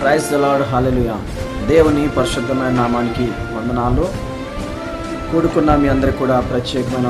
క్రైస్ the Lord hallelujah దేవుని పరిశుద్ధమైన నామానికి వందనాలు. కూడుకున్న మీ అందరికి కూడా ప్రత్యేకమైన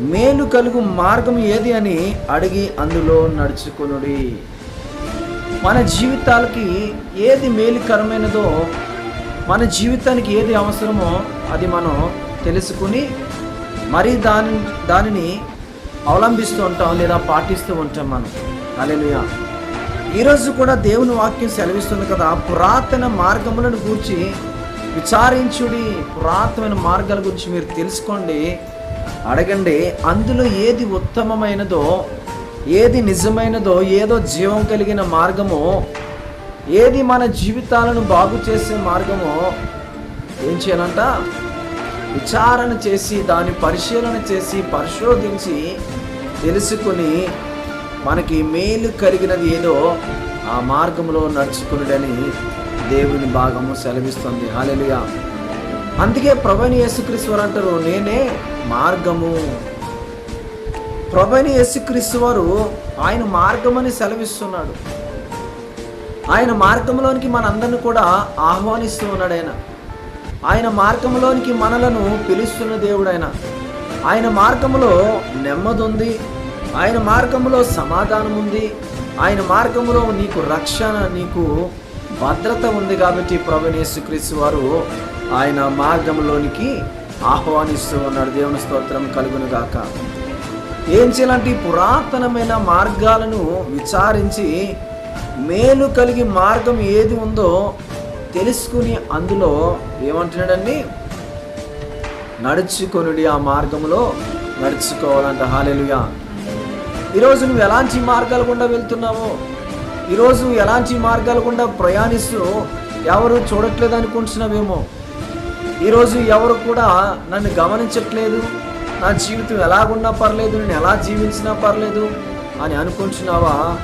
మేలు కలుగు మార్గం ఏది అని అడిగి అందులో నడుచుకొనుడి. మన జీవితాలకి ఏది మేలుకరమైనదో మన జీవితానికి ఏది అవసరమో అది మనం తెలుసుకుని మరి దాని దానిని అవలంబిస్తూ ఉంటాం లేదా పాటిస్తూ ఉంటాం మనం. అలెలుయా ఈరోజు కూడా దేవుని వాక్యం సెలవిస్తుంది కదా పురాతన మార్గములను గూర్చి విచారించుడి. పురాతనమైన మార్గాల గురించి మీరు తెలుసుకోండి. అడగండి అందులో ఏది ఉత్తమమైనదో ఏది నిజమైనదో ఏదో జీవం కలిగిన మార్గమో ఏది మన జీవితాలను బాగు చేసే మార్గమో ఏం చేయాలంట? విచారణ చేసి దాని పరిశీలన చేసి పరిశోధించి తెలుసుకుని మనకి మేలు కలిగినది ఏదో ఆ మార్గంలో నడుచుకునుడని దేవుని భాగము సెలవిస్తుంది. హాలెలుగా అందుకే ప్రభుని యేసుక్రీశ్వర్ అంటారు నేనే మార్గము. ప్రభుని యేసుక్రీస్తు వారు ఆయన మార్గమని సెలవిస్తున్నాడు. ఆయన మార్గంలోనికి మనందరిని కూడా ఆహ్వానిస్తూ ఉన్నాడు ఆయన. ఆయన మార్గంలోనికి మనలను పిలుస్తున్న దేవుడు ఆయన. ఆయన మార్గంలో నెమ్మది ఉంది ఆయన మార్గంలో సమాధానం ఉంది ఆయన మార్గంలో నీకు రక్షణ నీకు భద్రత ఉంది కాబట్టి ప్రభునేసుక్రీస్తు వారు ఆయన మార్గంలోనికి ఆహ్వానిస్తూ ఉన్నాడు. దేవుని స్తోత్రం కలుగును గాక ఏం చేయాలంటే ఈ పురాతనమైన మార్గాలను విచారించి మేలు కలిగి మార్గం ఏది ఉందో తెలుసుకుని అందులో ఏమంటున్నాడండి? నడుచుకొనుడి ఆ మార్గంలో నడుచుకోవాలంట. హాలెలుగా ఈరోజు నువ్వు ఎలాంటి మార్గాల గుండా వెళ్తున్నావో ఈరోజు ఎలాంటి మార్గాల గుండా ప్రయాణిస్తూ ఎవరు చూడట్లేదు అనుకుంటున్నావేమో ఈరోజు ఎవరు కూడా నన్ను గమనించట్లేదు. నా జీవితం ఎలాగున్నా పర్లేదు నేను ఎలా జీవించినా పర్లేదు అని అనుకుంటున్నావా?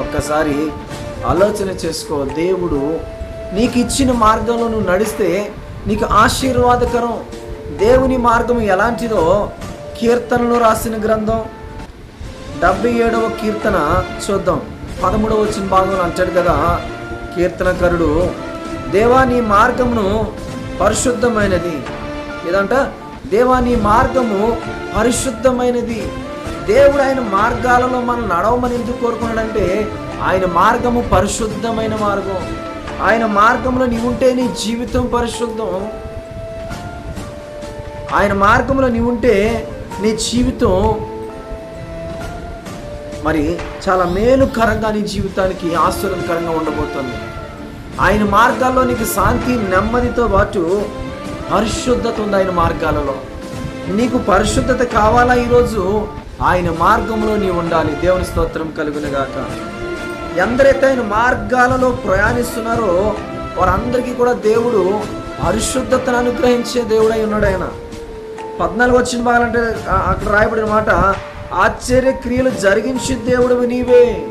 ఒక్కసారి ఆలోచన చేసుకో దేవుడు నీకు ఇచ్చిన మార్గంలో నువ్వు నడిస్తే నీకు ఆశీర్వాదకరం. దేవుని మార్గం ఎలాంటిదో కీర్తనలు రాసిన గ్రంథం డెబ్బై ఏడవ కీర్తన చూద్దాం. పదమూడవ వచ్చిన భాగంలో అంటాడు కదా కీర్తనకరుడు దేవా నీ మార్గమును పరిశుద్ధమైనది. ఏదంట? దేవా నీ మార్గము పరిశుద్ధమైనది. దేవుడు ఆయన మార్గాలలో మనం నడవమని ఎందుకు కోరుకున్నాడంటే ఆయన మార్గము పరిశుద్ధమైన మార్గం. ఆయన మార్గంలో నీ ఉంటే నీ జీవితం పరిశుద్ధం. ఆయన మార్గంలో నీ ఉంటే నీ జీవితం మరి చాలా మేలుకరంగా నీ జీవితానికి ఆశ్చర్యకరంగా ఉండబోతుంది. ఆయన మార్గాల్లో నీకు శాంతి నెమ్మదితో పాటు పరిశుద్ధత ఉంది ఆయన మార్గాలలో. నీకు పరిశుద్ధత కావాలా ఈరోజు? ఆయన మార్గంలో నీ ఉండాలి. దేవుని స్తోత్రం కలుగునుగాక. ఎందరైతే ఆయన మార్గాలలో ప్రయాణిస్తున్నారో వారందరికీ కూడా దేవుడు పరిశుద్ధతను అనుగ్రహించే దేవుడై ఉన్నాడు ఆయన. పద్నాలుగు వచ్చిన బాగాలంటే అక్కడ రాయబడిన మాట ఆశ్చర్య క్రియలు జరిగించి దేవుడు నీవే.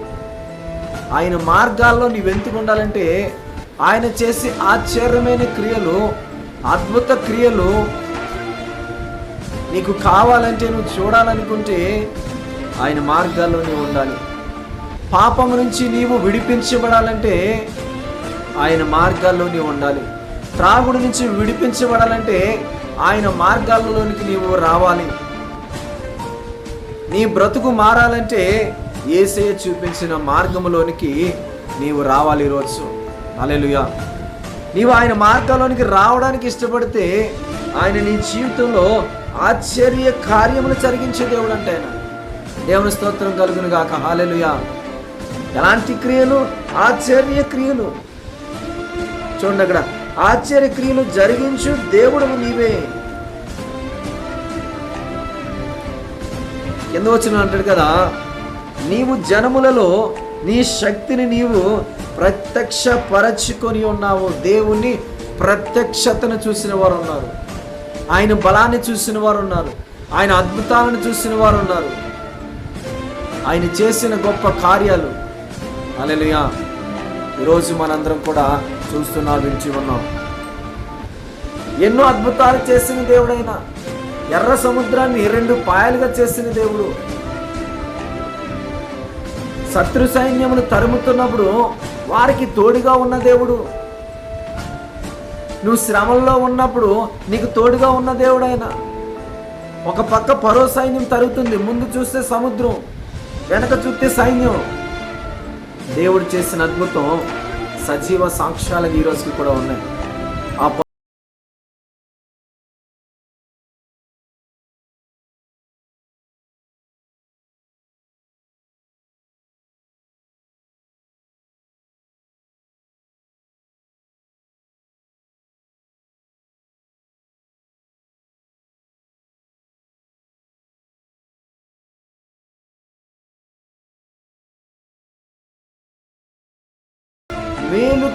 ఆయన మార్గాల్లో నీవెందుకు ఉండాలంటే ఆయన చేసే ఆశ్చర్యమైన క్రియలు అద్భుత క్రియలు నీకు కావాలంటే నువ్వు చూడాలనుకుంటే ఆయన మార్గాల్లో నీవు ఉండాలి. పాపం నుంచి నీవు విడిపించబడాలంటే ఆయన మార్గాల్లో నీవు ఉండాలి. త్రాగుడు నుంచి విడిపించబడాలంటే ఆయన మార్గాల్లోనికి నీవు రావాలి. నీ బ్రతుకు మారాలంటే ఏసయ్య చూపించిన మార్గంలోనికి నీవు రావాలి ఈరోజు అలెలుయా నీవు ఆయన మార్గంలోనికి రావడానికి ఇష్టపడితే ఆయన నీ జీవితంలో ఆశ్చర్య కార్యములు జరిగించే దేవుడు అంటే ఆయన. దేవుని స్తోత్రం కలుగును గాక. హాలెలుయా ఎలాంటి క్రియలు? ఆశ్చర్య క్రియలు. చూడండి అక్కడ. ఆశ్చర్య క్రియలు జరిగించు దేవుడు నీవే. కింద వచ్చిన అంటాడు కదా నీవు జనములలో నీ శక్తిని నీవు ప్రత్యక్షపరచుకొని ఉన్నావు. దేవుని ప్రత్యక్షతను చూసిన వారు ఉన్నారు ఆయన బలాన్ని చూసిన వారు ఉన్నారు ఆయన అద్భుతాలను చూసిన వారు ఉన్నారు ఆయన చేసిన గొప్ప కార్యాలు. అలెలుయా ఈరోజు మనందరం కూడా చూస్తున్నా వించి ఉన్నాం. ఎన్నో అద్భుతాలు చేసిన దేవుడైనా ఎర్ర సముద్రాన్ని రెండు పాయలుగా చేసిన దేవుడు శత్రు సైన్యమును తరుముతున్నప్పుడు వారికి తోడుగా ఉన్న దేవుడు. నువ్వు శ్రమల్లో ఉన్నప్పుడు నీకు తోడుగా ఉన్న దేవుడు ఆయన ఒక పక్క పరో సైన్యం తరుగుతుంది ముందు చూస్తే సముద్రం వెనక చూస్తే సైన్యం. దేవుడు చేసిన అద్భుతం సజీవ సాక్ష్యాలు ఈరోజుకి కూడా ఉన్నాయి.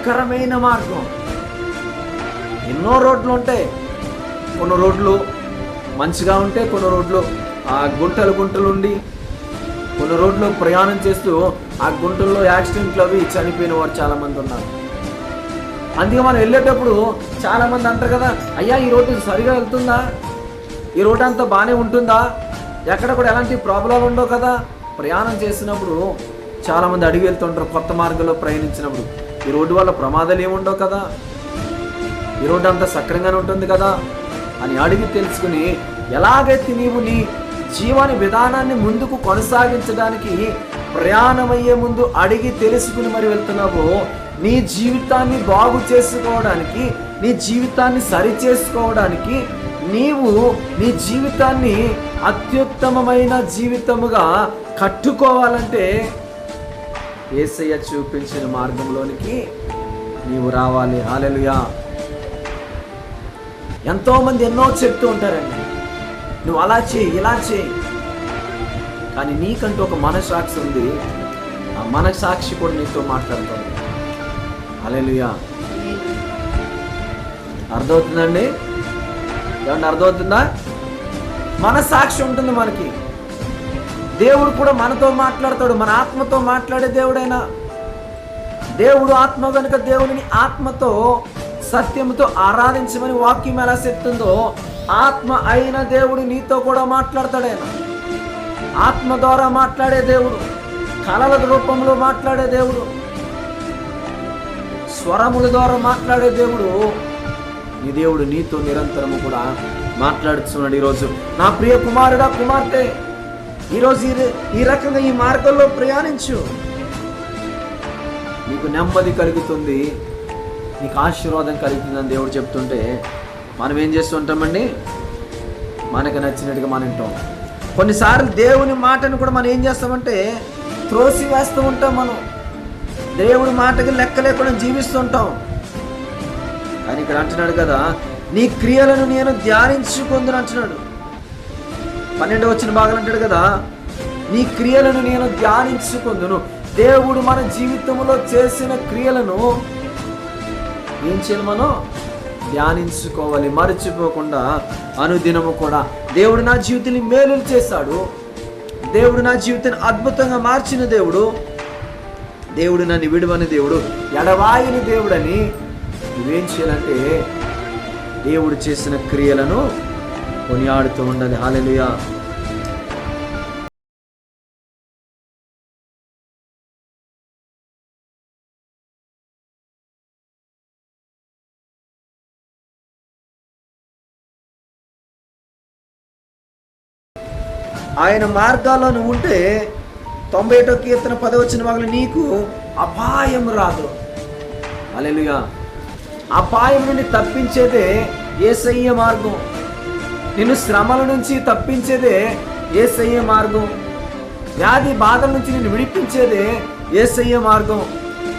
మేలుకరమైన మార్గం. ఎన్నో రోడ్లు ఉంటాయి కొన్ని రోడ్లు మంచిగా ఉంటే కొన్ని రోడ్లు ఆ గుంటలు గుంటలు ఉండి కొన్ని రోడ్లు ప్రయాణం చేస్తూ ఆ గుంటల్లో యాక్సిడెంట్లు అవి చనిపోయిన వారు చాలామంది ఉన్నారు. అందుకే మనం వెళ్ళేటప్పుడు చాలామంది అంటారు కదా అయ్యా ఈ రోడ్డు సరిగా వెళ్తుందా? ఈ రోడ్డు అంతా బాగానే ఉంటుందా? ఎక్కడ కూడా ఎలాంటి ప్రాబ్లం ఉండవు కదా? ప్రయాణం చేసినప్పుడు చాలామంది అడిగి వెళ్తుంటారు కొత్త మార్గంలో ప్రయాణించినప్పుడు. ఈ రోడ్డు వల్ల ప్రమాదాలు ఏముండవు కదా? ఈ రోడ్డు అంతా సక్రంగానే ఉంటుంది కదా? అని అడిగి తెలుసుకుని ఎలాగైతే నీవు నీ జీవన విధానాన్ని ముందుకు కొనసాగించడానికి ప్రయాణమయ్యే ముందు అడిగి తెలుసుకుని మరి వెళ్తున్నావో నీ జీవితాన్ని బాగు చేసుకోవడానికి నీ జీవితాన్ని సరి చేసుకోవడానికి నీవు నీ జీవితాన్ని అత్యుత్తమమైన జీవితముగా కట్టుకోవాలంటే ఏసయ్య చూపించిన మార్గంలోనికి నీవు రావాలి. హాలెలుయా ఎంతోమంది ఎన్నో చెప్తూ ఉంటారండి. నువ్వు అలా చేయి ఇలా చేయి. కానీ నీకంటూ ఒక మనసాక్షి ఉంది. ఆ మనసాక్షి కూడా నీతో మాట్లాడుతుంది అలెలుయా అర్థమవుతుందండి? ఏమన్నా అర్థమవుతుందా? మనసాక్షి ఉంటుంది మనకి. దేవుడు కూడా మనతో మాట్లాడతాడు మన ఆత్మతో మాట్లాడే దేవుడైనా. దేవుడు ఆత్మ కనుక దేవుడిని ఆత్మతో సత్యముతో ఆరాధించమని వాక్యం ఎలా చెప్తుందో ఆత్మ అయిన దేవుడు నీతో కూడా మాట్లాడతాడైనా ఆత్మ ద్వారా మాట్లాడే దేవుడు కళల రూపంలో మాట్లాడే దేవుడు స్వరముల ద్వారా మాట్లాడే దేవుడు నీ దేవుడు నీతో నిరంతరము కూడా మాట్లాడుతున్నాడు ఈరోజు. నా ప్రియ కుమారుడా కుమార్తె ఈరోజు ఈ ఈ రకంగా ఈ మార్గంలో ప్రయాణించు. నీకు నెమ్మది కలుగుతుంది. నీకు ఆశీర్వాదం కలుగుతుందని దేవుడు చెప్తుంటే మనం ఏం చేస్తుంటామండి మనకు నచ్చినట్టుగా మనం వింటాం. కొన్నిసార్లు దేవుని మాటను కూడా మనం ఏం చేస్తామంటే త్రోసి వేస్తూ ఉంటాం మనం. దేవుడి మాటకి లెక్క లేకుండా జీవిస్తుంటాం కానీ ఇక్కడ అంటున్నాడు కదా నీ క్రియలను నేను ధ్యానించుకుందని అంటున్నాడు. పన్నెండవ వచ్చిన భాగాలు అంటాడు కదా నీ క్రియలను నేను ధ్యానించుకుందును. దేవుడు మన జీవితంలో చేసిన క్రియలను ఏం చేయాలి మనం? ధ్యానించుకోవాలి. మర్చిపోకుండా అనుదినము కూడా. దేవుడు నా జీవితాన్ని మేలులు చేశాడు. దేవుడు నా జీవితాన్ని అద్భుతంగా మార్చిన దేవుడు. దేవుడు నన్ను విడువని దేవుడు ఎడవాయిని దేవుడని నువ్వేం చేయాలంటే దేవుడు చేసిన క్రియలను కొనియాడుతూ ఉండాలి హాలెలుయా ఆయన మార్గాల్లో నువ్వు ఉంటే తొంభై ఏటో కీర్తన పదవచ్చిన వాళ్ళు నీకు అపాయం రాదు. అలెలుగా అపాయం నుండి తప్పించేదే ఏసయ్య మార్గం. నిన్ను శ్రమల నుంచి తప్పించేదే ఏసయ్య మార్గం. వ్యాధి బాధల నుంచి నిన్ను విడిపించేదే ఏసయ్య మార్గం.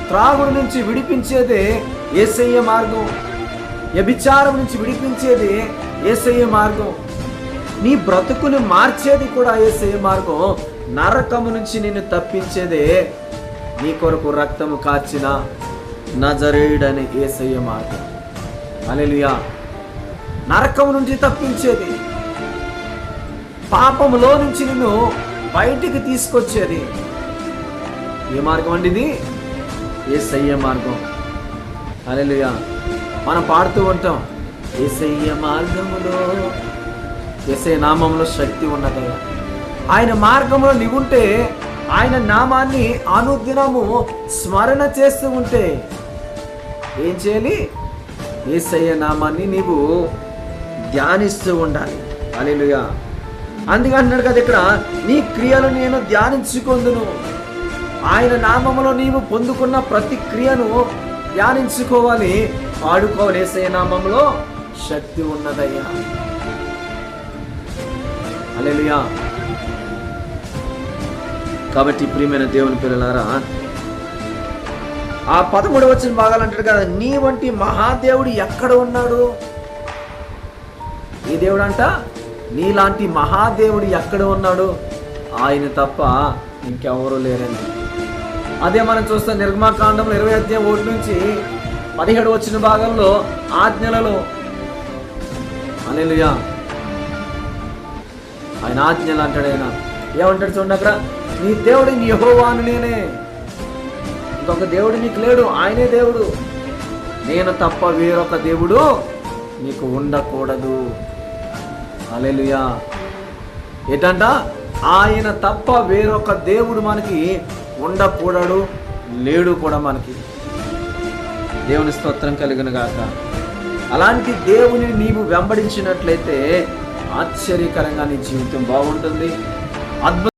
త్రాగుడు నుంచి విడిపించేదే ఏసయ్య మార్గం. వ్యభిచారం నుంచి విడిపించేది ఏసయ్య మార్గం. నీ బ్రతుకును మార్చేది కూడా ఏసయ్య మార్గం. నరకము నుంచి నిన్ను తప్పించేదే నీ కొరకు రక్తము కార్చిన నజరేయుడని ఏసయ్య మార్గం. అలెలుయా నరకము నుంచి తప్పించేది. పాపములో నుంచి నిన్ను బయటికి తీసుకొచ్చేది. ఏ మార్గం అండి ఇది? ఏసయ్య మార్గం. అలెలుయా మనం పాడుతూ ఉంటాం ఏసయ్య మార్గములో ఏసై నామంలో శక్తి ఉన్నదయ్యా. ఆయన మార్గంలో నీవుంటే ఆయన నామాన్ని అనుదినము స్మరణ చేస్తూ ఉంటే ఏం చేయాలి? ఏసయ్య నామాన్ని నీవు ధ్యానిస్తూ ఉండాలి. అలెలుయా అందుకే అంటున్నాడు కదా ఇక్కడ నీ క్రియలు నేను ధ్యానించుకొందును. ఆయన నామములో నీవు పొందుకున్న ప్రతి క్రియను ధ్యానించుకోవాలి. ఆడుకోవలేసే నామంలో శక్తి ఉన్నదయ్యా. అలెలుయా కాబట్టి ప్రియమైన దేవుని పిల్లలారా ఆ పదమూడు వచ్చిన భాగాలు అంటాడు కదా నీ వంటి మహాదేవుడు ఎక్కడ ఉన్నాడు? ఈ దేవుడు అంట నీలాంటి మహాదేవుడు ఎక్కడ ఉన్నాడు? ఆయన తప్ప ఇంకెవరూ లేరండి. అదే మనం చూస్తాం నిర్మాకాండంలో ఇరవై అధ్యాయం ఒకటి నుంచి పదిహేడు వచ్చిన భాగంలో ఆజ్ఞలలో అనిలుయా ఆయన ఆజ్ఞలు అంటాడు ఆయన. ఏమంటాడు చూడండి అక్కడ? నీ దేవుడు నీ యహోవాను నేనే. ఇంకొక దేవుడు నీకు లేడు ఆయనే దేవుడు. నేను తప్ప వేరొక దేవుడు నీకు ఉండకూడదు. అలెలుయా ఏంటంట? ఆయన తప్ప వేరొక దేవుడు మనకి ఉండకూడడు లేడు కూడా మనకి. దేవుని స్తోత్రం కలిగిన గాక. అలాంటి దేవుని నీవు వెంబడించినట్లయితే ఆశ్చర్యకరంగా నీ జీవితం బాగుంటుంది. అద్భుత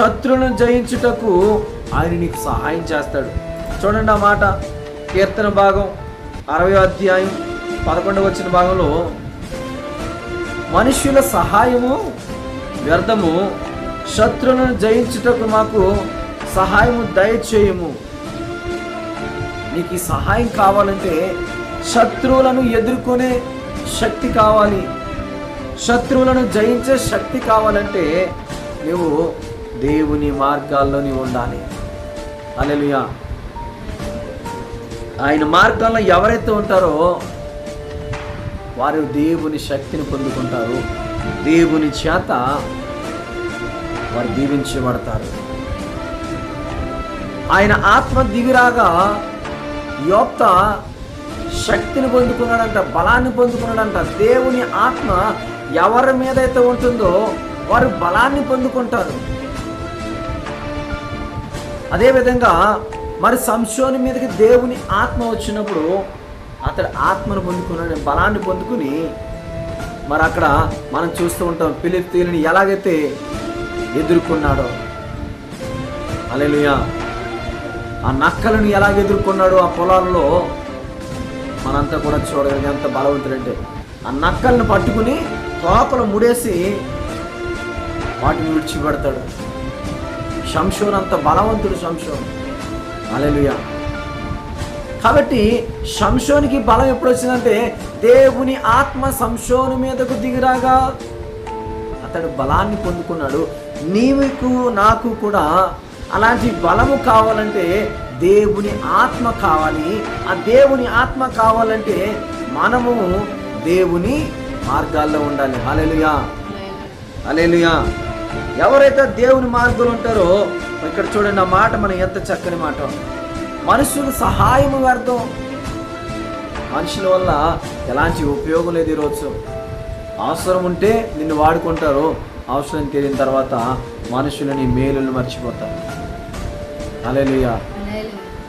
శత్రును జయించుటకు ఆయన నీకు సహాయం చేస్తాడు. చూడండి ఆ మాట. కీర్తన భాగం అరవై అధ్యాయం పదకొండవ వచ్చిన భాగంలో మనుష్యుల సహాయము వ్యర్థము శత్రులను జయించుటకు మాకు సహాయము దయచేయము. నీకు ఈ సహాయం కావాలంటే శత్రువులను ఎదుర్కొనే శక్తి కావాలి. శత్రువులను జయించే శక్తి కావాలంటే నువ్వు దేవుని మార్గాల్లోని ఉండాలి. అలెలుయా ఆయన మార్గాల్లో ఎవరైతే ఉంటారో వారు దేవుని శక్తిని పొందుకుంటారు. దేవుని చేత వారు దీవించబడతారు. ఆయన ఆత్మ దిగిరాగా యోక్త శక్తిని పొందుకున్నాడంట బలాన్ని పొందుకున్నాడంట. దేవుని ఆత్మ ఎవరి మీద అయితే ఉంటుందో వారు బలాన్ని పొందుకుంటారు. అదేవిధంగా మరి సంశోని మీదకి దేవుని ఆత్మ వచ్చినప్పుడు అతడు ఆత్మను పొందుకున్నాడు బలాన్ని పొందుకుని మరి అక్కడ మనం చూస్తూ ఉంటాం పిలిప్తీని ఎలాగైతే ఎదుర్కొన్నాడో. అలెలుయా ఆ నక్కలను ఎలాగ ఎదుర్కొన్నాడో ఆ పొలాల్లో మనంతా కూడా చూడగలిగే ఎంత బలవంతుడంటే ఆ నక్కలను పట్టుకుని తోపలు ముడేసి వాటిని విడిచిపెడతాడు. శంషోన్ అంత బలవంతుడు శంషోన్ అలెలుయా కాబట్టి శంషోనికి బలం ఎప్పుడు వచ్చిందంటే దేవుని ఆత్మ సంశోను మీదకు దిగిరాగా అతడు బలాన్ని పొందుకున్నాడు. నీవుకు నాకు కూడా అలాంటి బలము కావాలంటే దేవుని ఆత్మ కావాలి. ఆ దేవుని ఆత్మ కావాలంటే మనము దేవుని మార్గాల్లో ఉండాలి. అలెలుయా అలెలుయా ఎవరైతే దేవుని మార్గంలో ఉంటారో ఇక్కడ చూడండి ఆ మాట మనం ఎంత చక్కని మాట. మనుషులు సహాయము వ్యర్థం. మనుషుల వల్ల ఎలాంటి ఉపయోగం లేదు ఈరోజు. అవసరం ఉంటే నిన్ను వాడుకుంటారు. అవసరం తీరిన తర్వాత మనుషులు నీ మేలును మర్చిపోతారు. అలెలుయా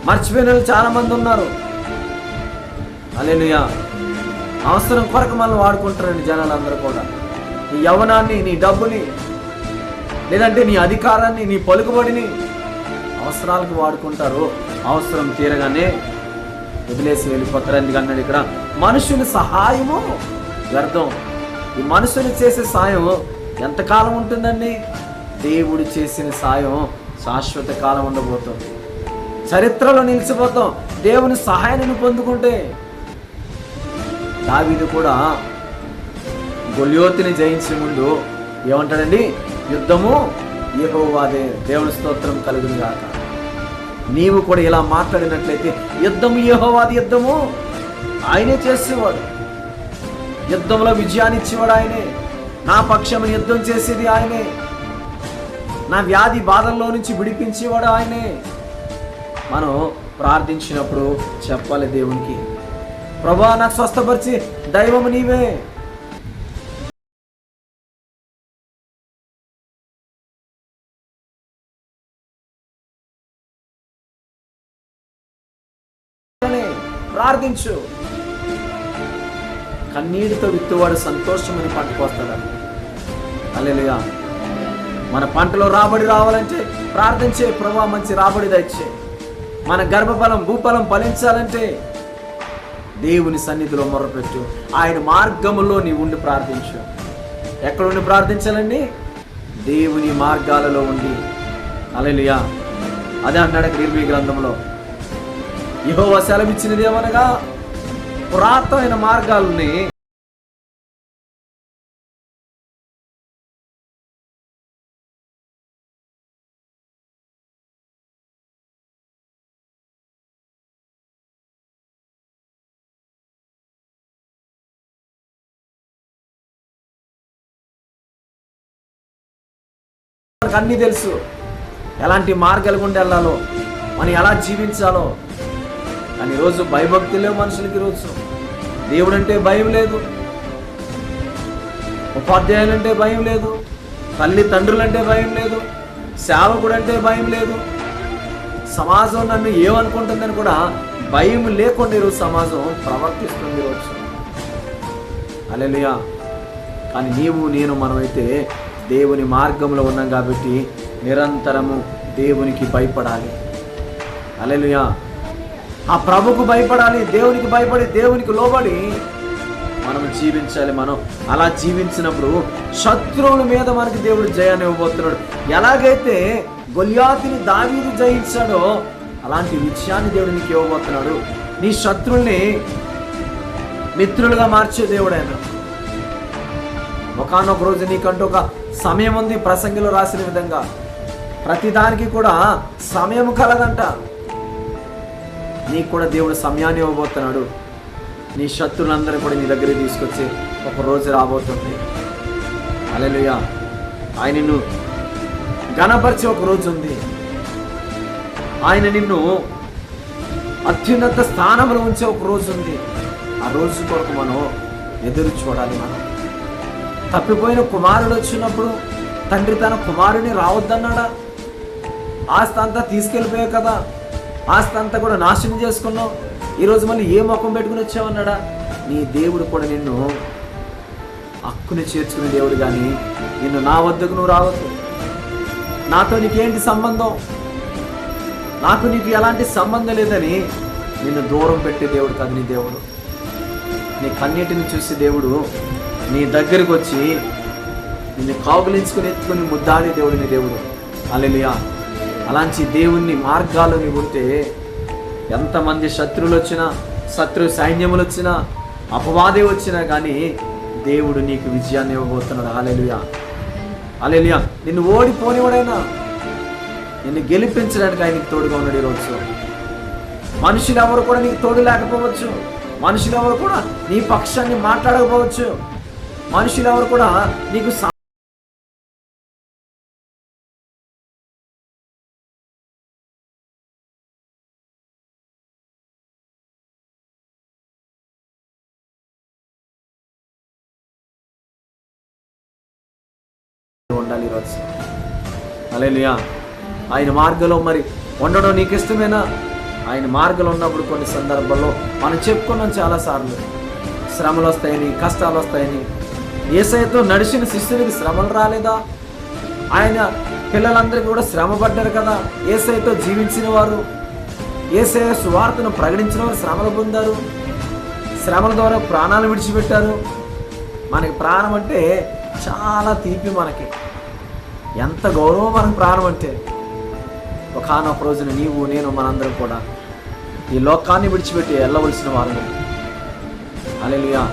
మర్చిపోయిన వాళ్ళు చాలా మంది ఉన్నారు. అలెలుయా అవసరం కొరకు మనం వాడుకుంటారండి జనాలందరూ కూడా. నీ యవనాన్ని నీ డబ్బుని లేదంటే నీ అధికారాన్ని నీ పలుకుబడిని అవసరాలకు వాడుకుంటారు. అవసరం తీరగానే వదిలేసి వెళ్ళిపోతారు. ఎందుకన్నాడు ఇక్కడ? మనుషుని సహాయము వ్యర్థం. ఈ మనుషులు చేసే సాయం ఎంతకాలం ఉంటుందండి? దేవుడు చేసిన సాయం శాశ్వత కాలం ఉండబోతుంది. చరిత్రలో నిలిచిపోతాం. దేవుని సహాయాన్ని పొందుకుంటే దావీదు కూడా గొల్యోతిని జయించే ముందు ఏమంటాడండి? యుద్ధము యహోవాదే దేవుని స్తోత్రం కలుగును గాక. నీవు కూడా ఇలా మాట్లాడినట్లయితే యుద్ధము యెహోవాది యుద్ధము. ఆయనే చేసేవాడు. యుద్ధంలో విజయాన్ని ఇచ్చేవాడు ఆయనే. నా పక్షమును యుద్ధం చేసేది ఆయనే. నా వ్యాధి బాధల్లో నుంచి విడిపించేవాడు ఆయనే. మనం ప్రార్థించినప్పుడు చెప్పాలి దేవునికి. ప్రభా నాకు స్వస్థపరిచి దైవము నీవే. ప్రార్థించు. కన్నీటితో విత్తువాడు సంతోషమని పంట కోస్తాడు అల్లెలుగా మన పంటలో రాబడి రావాలంటే ప్రార్థించే ప్రభా మంచి రాబడి దచ్చే మన గర్భఫలం భూఫలం ఫలించాలంటే దేవుని సన్నిధిలో మొరపెట్టు. ఆయన మార్గములో నీ ఉండి ప్రార్థించు. ఎక్కడ ఉండి ప్రార్థించాలండి? దేవుని మార్గాలలో ఉండి. అలెలుయా అదే అన్నాడు నిర్మీ గ్రంథంలో. యహోవ సెలవిచ్చినది ఏమనగా పురాతనమైన మార్గాల్ని మనకు అన్నీ తెలుసు. ఎలాంటి మార్గాలు గుండా వెళ్ళాలో మనం ఎలా జీవించాలో కానీ ఈరోజు భయభక్తి లేవు మనుషులకి ఈరోజు. దేవుడు అంటే భయం లేదు. ఉపాధ్యాయులు అంటే భయం లేదు. తల్లి తండ్రులు అంటే భయం లేదు. సేవకుడు అంటే భయం లేదు. సమాజం నన్ను ఏమనుకుంటుందని కూడా భయం లేకుండా ఈరోజు సమాజం ప్రవర్తిస్తుంది ఈరోజు. అలెలుయా కానీ నీవు నేను మనమైతే దేవుని మార్గంలో ఉన్నాం కాబట్టి నిరంతరము దేవునికి భయపడాలి. అలెలుయా ఆ ప్రభుకు భయపడాలి దేవునికి భయపడి దేవునికి లోబడి మనం జీవించాలి మనం. అలా జీవించినప్పుడు శత్రువుల మీద మనకి దేవుడు జయాన్ని ఇవ్వబోతున్నాడు. ఎలాగైతే గొల్యాతిని దావీని జయించాడో అలాంటి విజయాన్ని దేవుడు నీకు ఇవ్వబోతున్నాడు. నీ శత్రుల్ని మిత్రులుగా మార్చే దేవుడు ఆయన. ఒకనొక రోజు నీకంటూ ఒక సమయం ఉంది ప్రసంగిలో రాసిన విధంగా. ప్రతిదానికి కూడా సమయం కలదంట. నీకు కూడా దేవుడు సమయాన్ని ఇవ్వబోతున్నాడు. నీ శత్రులందరూ కూడా నీ దగ్గరికి తీసుకొచ్చి ఒక రోజు రాబోతుంది. అలెలుయా ఆయన నిన్ను గణపరిచే ఒక రోజు ఉంది. ఆయన నిన్ను అత్యున్నత స్థానంలో ఉంచే ఒక రోజు ఉంది. ఆ రోజు కొరకు మనం ఎదురు చూడాలి మనం. తప్పిపోయిన కుమారుడు వచ్చినప్పుడు తండ్రి తన కుమారుని రావద్దన్నాడా? ఆస్తి అంతా తీసుకెళ్ళిపోయావు కదా. ఆస్తి అంతా కూడా నాశనం చేసుకున్నావు. ఈరోజు మళ్ళీ ఏ ముఖం పెట్టుకుని వచ్చావన్నాడా? నీ దేవుడు కూడా నిన్ను హక్కుని చేర్చుకునే దేవుడు కానీ నిన్ను నా వద్దకు నువ్వు రావద్దు. నాతో నీకేంటి సంబంధం? నాకు నీకు ఎలాంటి సంబంధం లేదని నిన్ను దూరం పెట్టే దేవుడు కాదు నీ దేవుడు. నీ కన్నీటిని చూసి దేవుడు నీ దగ్గరకు వచ్చి నిన్ను కాగులించుకుని ఎత్తుకుని ముద్దాడే దేవుడు నీ దేవుడు. అలెలియా అలాంటి దేవుని మార్గాలు నీవు ఉంటే ఎంతమంది శత్రువులు వచ్చినా శత్రు సైన్యములు వచ్చినా అపవాదే వచ్చినా కానీ దేవుడు నీకు విజయాన్ని ఇవ్వబోతున్నాడు. అలెలుయా అలెలుయా నిన్ను ఓడిపోనివాడైనా నిన్ను గెలిపించడానికి ఆయనకి తోడుగా ఉన్నాడు ఈరోజు మనుషులు ఎవరు కూడా నీకు తోడు లేకపోవచ్చు. మనుషులు ఎవరు కూడా నీ పక్షాన్ని మాట్లాడకపోవచ్చు. మనుషులు ఎవరు కూడా నీకు అలేలుయా ఆయన మార్గంలో మరి ఉండడం నీకు ఇష్టమేనా ఆయన మార్గంలో ఉన్నప్పుడు కొన్ని సందర్భాల్లో మనం చెప్పుకున్నాం చాలాసార్లు. శ్రమలు వస్తాయని కష్టాలు వస్తాయని ఏసైతో నడిచిన శిష్యునికి శ్రమలు రాలేదా? ఆయన పిల్లలందరికీ కూడా శ్రమ పడ్డారు కదా? ఏసైతో జీవించిన వారు? ఏసఐ సువార్తను ప్రకటించిన వారు శ్రమలు పొందారు? శ్రమల ద్వారా ప్రాణాలు విడిచిపెట్టారు? మనకి ప్రాణం అంటే చాలా తీపి మనకి. ఎంత గౌరవం మనకు ప్రాణం అంటే ఒకనొక రోజున నీవు నేను మనందరం కూడా ఈ లోకాన్ని విడిచిపెట్టి వెళ్ళవలసిన వారు అలెలుయా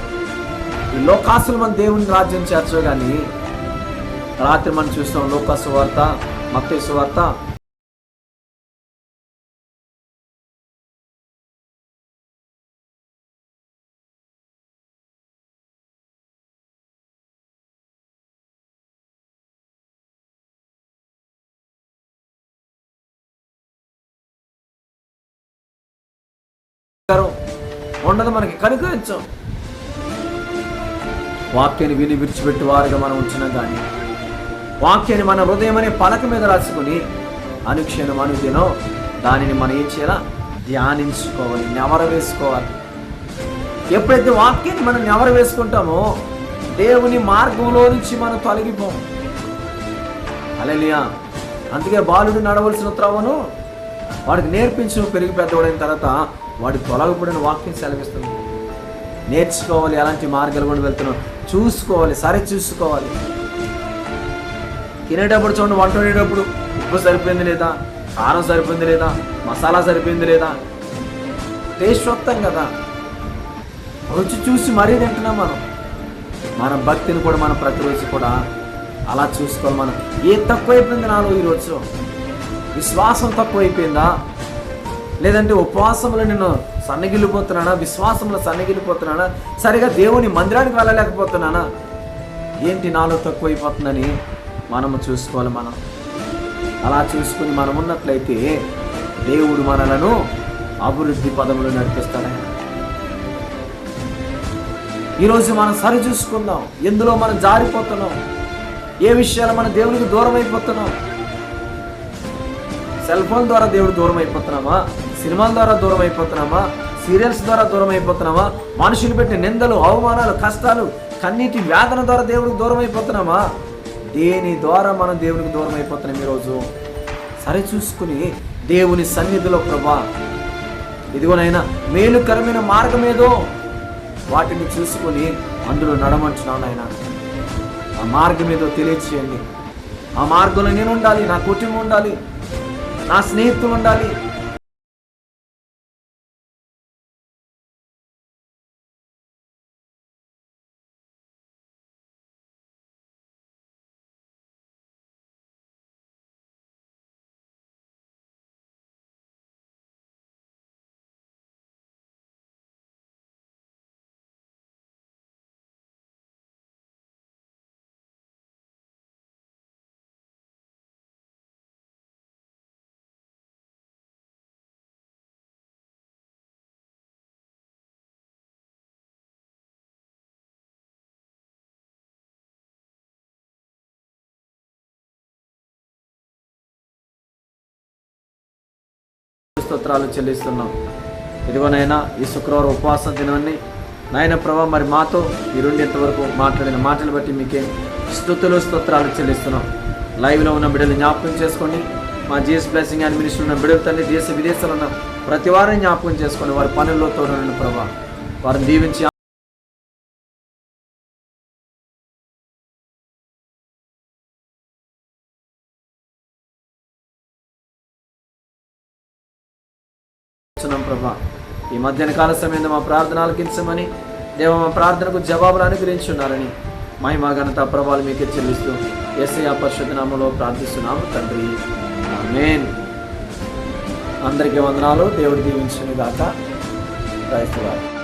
ఈ లోకాసులు మన దేవుని రాజ్యం చేర్చో కానీ రాత్రి మనం చూస్తాం లోకాసు వార్త మత్తేసు వార్త ఉండదు మనకి కనుకరించాం. వాక్యాన్ని విని విడిచిపెట్టి వారుగా మనం ఉంచినా కానీ వాక్యాన్ని మన హృదయం అనే పలక మీద రాసుకుని అనుక్షణం అనుదినం దానిని మనం ఏం చేయాలా? ధ్యానించుకోవాలి నెవర వేసుకోవాలి. ఎప్పుడైతే వాక్యాన్ని మనం నెవర వేసుకుంటామో దేవుని మార్గంలో నుంచి మనం తొలగిపోం. అలెలియా అందుకే బాలుడు నడవలసిన త్రవను వాడికి నేర్పించు పెరిగి పెద్దవాడైన తర్వాత వాడి తొలగబడిన వాక్యం సెలవిస్తుంది. నేర్చుకోవాలి ఎలాంటి మార్గాలు కూడా వెళ్తున్నాం చూసుకోవాలి సరే చూసుకోవాలి. తినేటప్పుడు చూడండి వంట వండేటప్పుడు ఉప్పు సరిపోయింది లేదా? కారం సరిపోయింది లేదా? మసాలా సరిపోయింది లేదా? టేస్ట్ వస్తాం కదా. రుచి చూసి మరీ తింటున్నాం మనం. మన భక్తిని కూడా మనం ప్రతిరోజు కూడా అలా చూసుకోవాలి మనం. ఏ తక్కువైపోయింది నాలో ఈరోజు విశ్వాసం తక్కువైపోయిందా? లేదంటే ఉపవాసంలో నేను సన్నగిల్లిపోతున్నానా? విశ్వాసంలో సన్నగిల్లిపోతున్నానా? సరిగా దేవుని మందిరానికి వెళ్ళలేకపోతున్నానా? ఏంటి నాలో తక్కువైపోతుందని మనము చూసుకోవాలి మనం. అలా చూసుకుని మనం ఉన్నట్లయితే దేవుడు మనలను అభివృద్ధి పదములు నడిపిస్తాడు. ఈరోజు మనం సరి చూసుకుందాం. ఎందులో మనం జారిపోతున్నాం? ఏ విషయాలు మన దేవునికి దూరం అయిపోతున్నాం సెల్ ఫోన్ ద్వారా దేవుడు దూరం అయిపోతున్నామా సినిమాల ద్వారా దూరం అయిపోతున్నామా సీరియల్స్ ద్వారా దూరం అయిపోతున్నామా మనుషులు పెట్టిన నిందలు అవమానాలు కష్టాలు కన్నీటి వేదన ద్వారా దేవుడికి దూరం అయిపోతున్నామా దేని ద్వారా మనం దేవునికి దూరం అయిపోతున్నాం ఈరోజు? సరే చూసుకుని దేవుని సన్నిధిలో ప్రభా ఇదిగోనైనా మేలుకరమైన మార్గం ఏదో? వాటిని చూసుకొని అందులో నడమంటున్నాను ఆయన ఆ మార్గం ఏదో తెలియచేయండి. ఆ మార్గంలో నేను ఉండాలి నా కుటుంబం ఉండాలి నా స్నేహితులు ఉండాలి. స్తోత్రాలు చెల్లిస్తున్నాం. ఇదిగోనైనా ఈ శుక్రవారం ఉపవాస దినాన్ని నాయన ప్రభా మరి మాతో మీరుండి ఇంతవరకు మాట్లాడిన మాటలు బట్టి మీకే స్థుతులు స్తోత్రాలు చెల్లిస్తున్నాం. లైవ్లో ఉన్న బిడ్డలు జ్ఞాపకం చేసుకొని మా జిఎస్ బ్లెస్సింగ్ అండ్ మినిస్టర్ ఉన్న బిడ్డల తల్లి దేశ విదేశాలు ఉన్న ప్రతి వారిని జ్ఞాపకం చేసుకొని వారి పనుల్లో తోడనండి ప్రభా వారిని దీవించి మధ్యాహ్న కాల సమయంలో మా ప్రార్థన ఆలకించమని దేవ మా ప్రార్థనకు జవాబులు అనుగ్రహించున్నారని మహిమా ఘనత ప్రభావాలు మీకే చెల్లిస్తూ ఎస్ఐ పరిశుద్ధ నామంలో ప్రార్థిస్తున్నాము తండ్రి. ఆమేన్. అందరికీ వందనాలు. దేవుడు దీవించుగాక క్రైస్తవారు